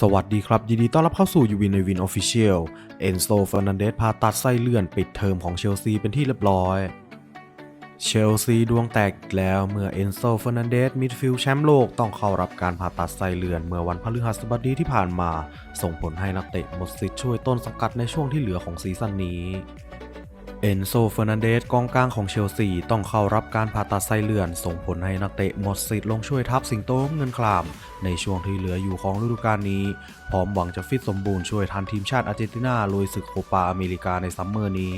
สวัสดีครับ ยินดีต้อนรับเข้าสู่ยูวินในวินออฟฟิเชียลเอนโซเฟอร์นันเดสผ่าตัดไส้เลื่อนปิดเทอมของเชลซีเป็นที่เรียบร้อย เชลซีดวงแตกอีกแล้วเมื่อเอนโซเฟอร์นันเดสมิดฟิลด์แชมป์โลกต้องเข้ารับการผ่าตัดไส้เลื่อนเมื่อวันพฤหัสบดีที่ผ่านมา ส่งผลให้นักเตะหมดสิทธิ์ช่วยต้นสังกัดในช่วงที่เหลือของซีซั่นนี้ เอนโซเฟอร์นันเดสกองกลางของเชลซีต้องเข้ารับการผ่าตัดไส้เลื่อน ส่งผลให้นักเตะหมดสิทธิ์ลงช่วยทัพสิงโตเงินคลาม ในช่วงที่เหลืออยู่ของฤดูกาลนี้ พร้อมหวังจะฟิตสมบูรณ์ช่วยทันทีมชาติอาร์เจนตินาลุยศึกโคปาอเมริกาในซัมเมอร์นี้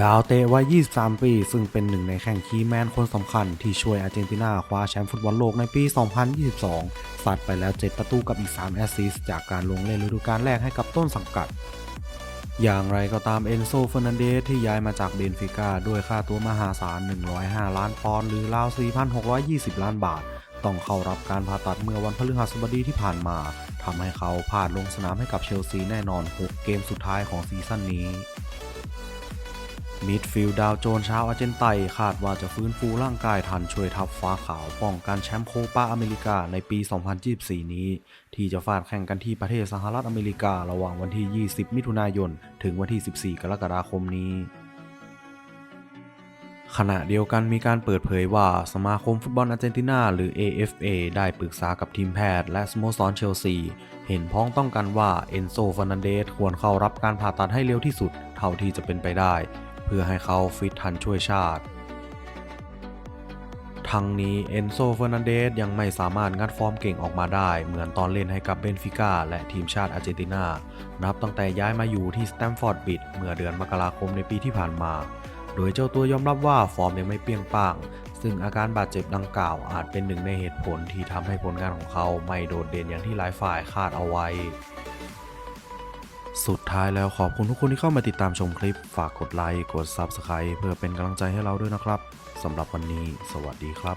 ดาวเตะวัย 23 ปี ซึ่งเป็นหนึ่งในแข่งคีแมนคนสำคัญที่ช่วยอาร์เจนตินาคว้าแชมป์ฟุตบอลโลกในปี 2022 สัดไปแล้ว 7 ประตูกับอีก 3 แอสซิสต์จากการลงเล่นฤดูกาลแรกให้กับต้นสังกัด อย่างไรก็ตามเอนโซเฟอร์นันเดสที่ย้ายมาจากเบนฟิก้าด้วยค่าตัวมหาศาล 105 ล้านปอนด์หรือราว 4,620 ล้านบาท ต้องเข้ารับการผ่าตัดเมื่อวันพฤหัสบดีที่ผ่านมาทำให้เขาพลาดลงสนามให้กับเชลซีแน่นอน 6 เกมสุดท้ายของซีซั่นนี้ มิดฟิลด์ดาวโจน์ชาวอาร์เจนไตคาดว่าจะฟื้นฟูร่างกายทันช่วยทัพฟ้าขาวป้องกันแชมป์โคปาอเมริกาในปี 2024 นี้ ที่จะฟาดแข่งกันที่ประเทศสหรัฐอเมริการะหว่างวันที่ 20 มิถุนายน ถึงวันที่ 14 กรกฎาคมนี้ขณะเดียวกันมีการเปิดเผยว่าสมาคมฟุตบอลอาร์เจนตินาหรือ AFA ได้ปรึกษากับทีมแพทย์และสโมสรเชลซี เห็นพ้องต้องกันว่าเอนโซฟ r นันเดสควรเข้ารับการผ่าตัดให้เร็วที่สุด เท่าที่จะเป็นไปได้ เพื่อให้เขาฟิตทันช่วยชาติ ทั้งนี้เอนโซเฟอร์นันเดสยังไม่สามารถงัดฟอร์มเก่งออกมาได้ เหมือนตอนเล่นให้กับเบนฟิก้าและทีมชาติอาร์เจนตินา นับตั้งแต่ย้ายมาอยู่ที่สแตมฟอร์ดบิดเมื่อเดือนมกราคมในปีที่ผ่านมา โดยเจ้าตัวยอมรับว่าฟอร์มยังไม่เปี้ยงป้าง ซึ่งอาการบาดเจ็บดังกล่าวอาจเป็นหนึ่งในเหตุผลที่ทำให้ผลงานของเขาไม่โดดเด่นอย่างที่หลายฝ่ายคาดเอาไว้ สุดท้ายแล้วขอบคุณทุกคนที่เข้ามาติดตามชมคลิป ฝากกดไลค์ กด Subscribe เพื่อเป็นกำลังใจให้เราด้วยนะครับสำหรับวันนี้ สวัสดีครับ